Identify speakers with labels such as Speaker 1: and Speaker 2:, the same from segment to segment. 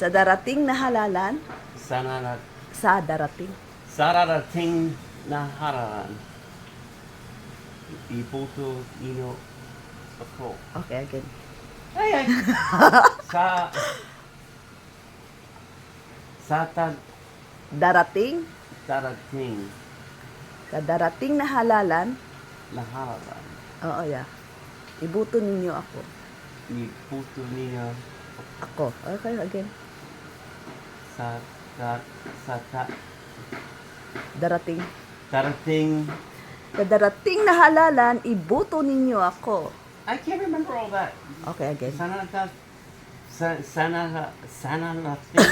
Speaker 1: Sa darating na halalan,
Speaker 2: Sana na
Speaker 1: sa darating.
Speaker 2: sararating na haralan. Ibuto ninyo ako.
Speaker 1: Okay, again.
Speaker 2: Ay, ay. sa sa tag
Speaker 1: Darating,
Speaker 2: darating
Speaker 1: sa darating na halalan,
Speaker 2: na haralan.
Speaker 1: oo, yeah. Ibuto ninyo ako.
Speaker 2: Ibuto ninyo
Speaker 1: Ako. Okay, again.
Speaker 2: Sa sa sa ta,
Speaker 1: Darating.
Speaker 2: darating
Speaker 1: Sa darating na halalan, ibuto ninyo ako.
Speaker 2: I can't remember all that.
Speaker 1: Okay, again.
Speaker 2: Sana ta sa, sana sana rating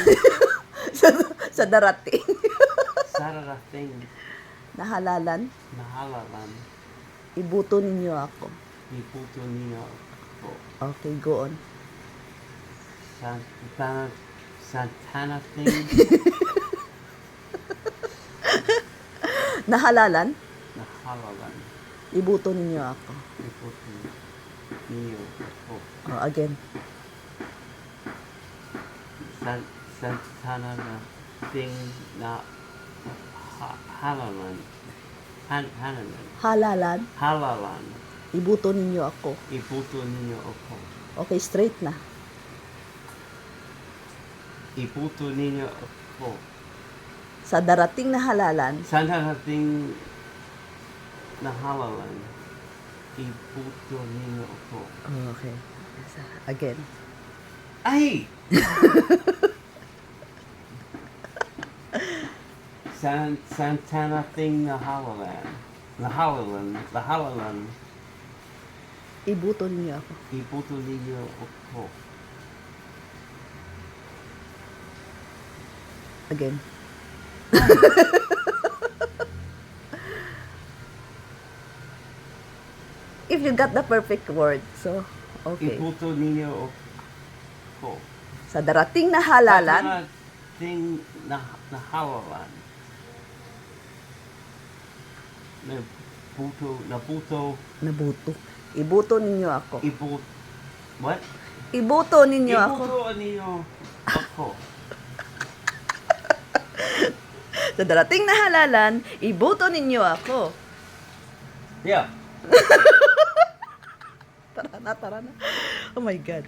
Speaker 1: sa, sa darating
Speaker 2: sararating
Speaker 1: na halalan,
Speaker 2: na haralan.
Speaker 1: ibuto ninyo ako.
Speaker 2: Ibuto ninyo ako.
Speaker 1: Okay, go on.
Speaker 2: Santana Santana thing
Speaker 1: Na halalan,
Speaker 2: na halalan.
Speaker 1: ibuto ninyo ako.
Speaker 2: Ibuto ninyo ako.
Speaker 1: Oh, again.
Speaker 2: San, Santana na thing na ha, halalan. Han, halalan.
Speaker 1: Halalan,
Speaker 2: Halalan.
Speaker 1: ibuto ninyo ako.
Speaker 2: Ibuto ninyo ako.
Speaker 1: Okay, straight na.
Speaker 2: Ibuto ninyo ako.
Speaker 1: Sa darating na halalan,
Speaker 2: Santana thing na halalan. Ibuto ninyo ako.
Speaker 1: oh, okay. Again.
Speaker 2: Ay! San, Santana thing na halalan. Na halalan. Na halalan.
Speaker 1: Ibuto ninyo ako.
Speaker 2: Ibuto ninyo ako.
Speaker 1: Again. If you got the perfect word, so, okay.
Speaker 2: Ibuto ninyo ako.
Speaker 1: Sa darating na halalan,
Speaker 2: Santana thing na, na halalan. Na buto, na buto,
Speaker 1: nabuto. Ibuto ninyo ako.
Speaker 2: ibut, what?
Speaker 1: Ibuto ninyo ako.
Speaker 2: Ibuto ninyo ako.
Speaker 1: Sa darating na halalan, ibuto ninyo ako.
Speaker 2: Yeah.
Speaker 1: Tara na, tara na. Oh my God.